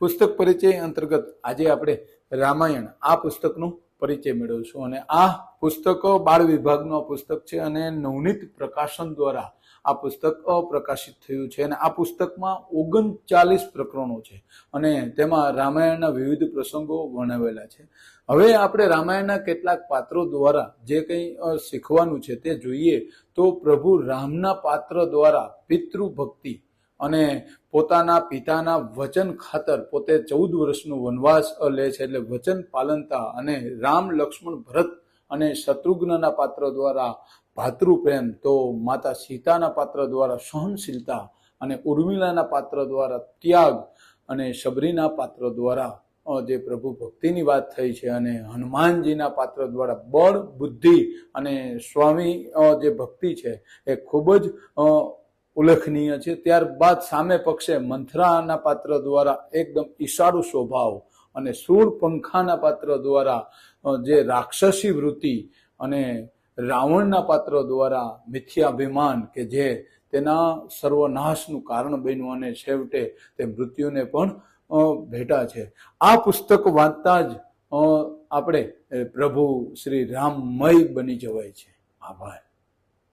પુસ્તક પરિચય અંતર્ગત આજે આપણે રામાયણ, આ પુસ્તકનું પરિચય મેળવીશું. અને આ પુસ્તકો બાળ વિભાગનું આ પુસ્તક છે અને નવનીત પ્રકાશન દ્વારા આ પુસ્તક પ્રકાશિત થયું છે. અને આ પુસ્તકમાં ઓગણચાલીસ પ્રકરણો છે અને તેમાં રામાયણના વિવિધ પ્રસંગો વર્ણવેલા છે. હવે આપણે રામાયણના કેટલાક પાત્રો દ્વારા જે કંઈ શીખવાનું છે તે જોઈએ તો પ્રભુ રામના પાત્ર દ્વારા પિતૃભક્તિ અને પોતાના પિતાના વચન ખાતર પોતે ચૌદ વર્ષનો વનવાસ લે છે એટલે વચન પાલનતા અને રામ લક્ષ્મણ ભરત અને શત્રુઘ્નના પાત્ર દ્વારા ભાતૃપ્રેમ તો માતા સીતાના પાત્ર દ્વારા સહનશીલતા અને ઉર્મિલાના પાત્ર દ્વારા ત્યાગ અને શબરીના પાત્ર દ્વારા જે પ્રભુ ભક્તિની વાત થઈ છે અને હનુમાનજીના પાત્ર દ્વારા બળ, બુદ્ધિ અને સ્વામી જે ભક્તિ છે એ ખૂબ જ ઉલ્લેખનીય છે. ત્યારબાદ સામે પક્ષે મંથરાના પાત્ર દ્વારા એકદમ ઈશાળુ સ્વભાવ અને સૂળ પંખાના પાત્ર દ્વારા જે રાક્ષસી વૃત્તિ અને રાવણના પાત્ર દ્વારા મિથ્યાભિમાન કે જે તેના સર્વનાશનું કારણ બન્યું અને છેવટે તે મૃત્યુને પણ ભેટા છે. આ પુસ્તક વાંચતા જ આપણે પ્રભુ શ્રી રામમય બની જવાય છે. આભાર.